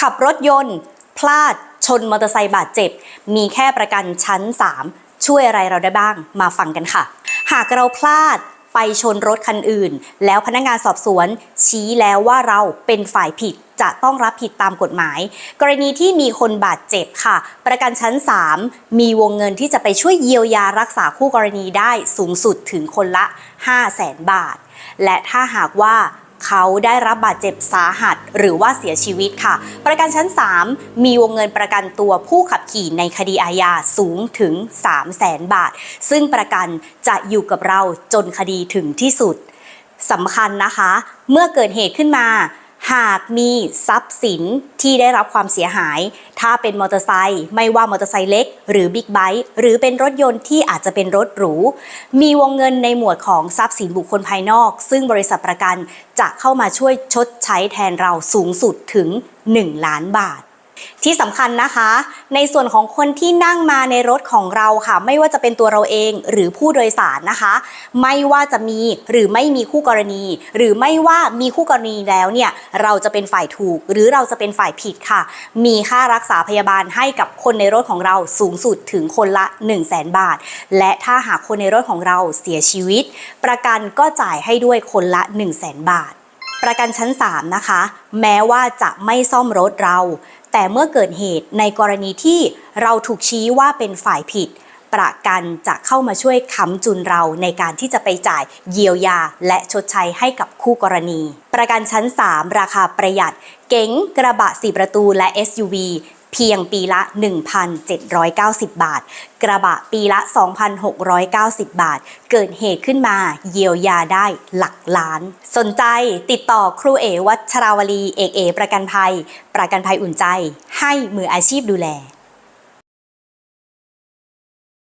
ขับรถยนต์ พลาด ชนมอเตอร์ไซค์บาดเจ็บ มีแค่ประกันชั้น 3 ช่วยอะไรเราได้บ้างมาฟังกันค่ะ หากเราพลาดไปชนรถคันอื่น แล้วพนักงานสอบสวน ชี้แล้วว่าเราเป็นฝ่ายผิดจะต้องรับผิดตามกฎหมาย กรณีที่มีคนบาดเจ็บค่ะ ประกันชั้น 3 มีวงเงินที่จะไปช่วยเยียวยารักษาคู่กรณีได้สูงสุดถึงคนละ 5 0 0แสนบาท และถ้าหากว่า เขาได้รับบาดเจ็บสาหัสหรือว่าเสียชีวิตค่ะ ประกันชั้น 3 มีวงเงินประกันตัวผู้ขับขี่ในคดีอาญาสูงถึง 3 0 0แสนบาท ซึ่งประกันจะอยู่กับเราจนคดีถึงที่สุดสำคัญนะคะ เมื่อเกิดเหตุขึ้นมา หากมีทรัพย์สินที่ได้รับความเสียหาย ถ้าเป็นมอเตอร์ไซค์ไม่ว่ามอเตอร์ไซค์เล็ก หรือบิ๊กไบค์หรือเป็นรถยนต์ที่อาจจะเป็นรถหรู มีวงเงินในหมวดของทรัพย์สินบุคคลภายนอก ซึ่งบริษัทประกันจะเข้ามาช่วยชดใช้แทนเราสูงสุดถึง 1 ล้านบาท ที่สำคัญนะคะ ในส่วนของคนที่นั่งมาในรถของเราค่ะ ไม่ว่าจะเป็นตัวเราเองหรือผู้โดยสารนะคะ ไม่ว่าจะมีหรือไม่มีคู่กรณี หรือไม่ว่ามีคู่กรณีแล้วเนี่ยเราจะเป็นฝ่ายถูก หรือเราจะเป็นฝ่ายผิดค่ะ มีค่ารักษาพยาบาลให้กับคนในรถของเราสูงสุดถึงคนละ 1 0 0 0 0แสนบาท และถ้าหากคนในรถของเราเสียชีวิต ประกันก็จ่ายให้ด้วยคนละ 1 0 0 0 0แสนบาทประกันชั้น 3 นะคะ แม้ว่าจะไม่ซ่อมรถเรา แต่เมื่อเกิดเหตุในกรณีที่เราถูกชี้ว่าเป็นฝ่ายผิด ประกันจะเข้ามาช่วยค้ำจุนเราในการที่จะไปจ่ายเยียวยา และชดใช้ให้กับคู่กรณี ประกันชั้น 3 ราคาประหยัด เก๋งกระบะ 4 ประตูและ SUV เพียงปีละ 1,790 บาท กระบะปีละ 2,690 บาท เกิดเหตุขึ้นมาเยียวยาได้หลักล้าน สนใจติดต่อครูเอวัชราวลีเอกเอประกันภัย ประกันภัยอุ่นใจ ให้มืออาชีพดูแล